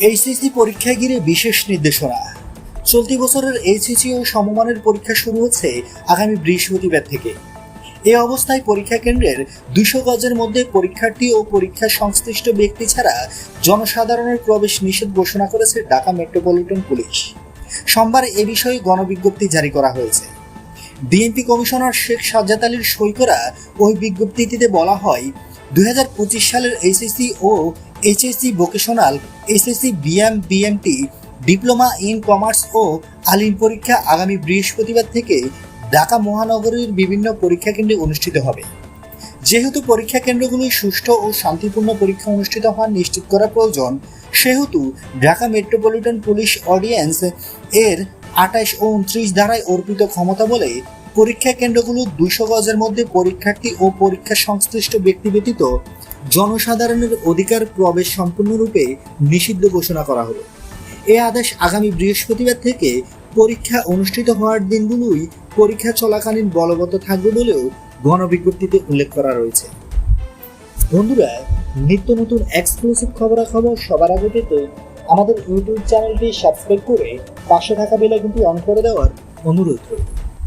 HSC পরীক্ষা ঘিরে বিশেষ নির্দেশনা। চলতি বছরের এইচএসসি ও সমমানের পরীক্ষা শুরু হচ্ছে আগামী বৃহস্পতিবার থেকে। এ অবস্থায় পরীক্ষা কেন্দ্রের দুশো গজের মধ্যে পরীক্ষার্থী ও পরীক্ষা সংশ্লিষ্ট ব্যক্তি ছাড়া জনসাধারণের প্রবেশ নিষেধ ঘোষণা করেছে ঢাকা মেট্রোপলিটন পুলিশ। সোমবার এ বিষয়ে গণবিজ্ঞপ্তি জারি করা হয়েছে। ডিএমপি কমিশনার শেখ সাজ্জাদ আলীর সই করা ওই বিজ্ঞপ্তিটিতে বলা হয় দুই হাজার পঁচিশ সালের HSC O HSC vocational HSC BM BMT diploma in commerce ও আলিম পরীক্ষা আগামী বৃহস্পতিবার থেকে ঢাকা মহানগরীর বিভিন্ন পরীক্ষা কেন্দ্রে অনুষ্ঠিত হবে। যেহেতু পরীক্ষা কেন্দ্রগুলি সুষ্ঠু ও শান্তিপূর্ণ পরীক্ষা অনুষ্ঠিত হওয়া নিশ্চিত করা প্রয়োজন, সেহেতু ঢাকা মেট্রোপলিটন পুলিশ অডিয়েন্স এর আঠাশ ও উনত্রিশ ধারায় অর্পিত ক্ষমতা বলে পরীক্ষা কেন্দ্রগুলো দুশো গজের মধ্যে পরীক্ষার্থী ও পরীক্ষা সংশ্লিষ্ট ব্যক্তি ব্যতীত জনসাধারণের অধিকার প্রবেশ সম্পূর্ণরূপে নিষিদ্ধ ঘোষণা করা হলো। এ আদেশ আগামী বৃহস্পতিবার থেকে পরীক্ষা অনুষ্ঠিত হওয়ার দিনগুলোই পরীক্ষা চলাকালীন বলবৎ থাকবে বলেও গণবিজ্ঞপ্তিতে উল্লেখ করা রয়েছে। বন্ধুরা, নিত্য নতুন এক্সক্লুসিভ খবরাখবর সবার আগে পেতে আমাদের ইউটিউব চ্যানেলটি সাবস্ক্রাইব করে পাশে থাকা বেলাইকনটি অন করে দেওয়ার অনুরোধ রইল।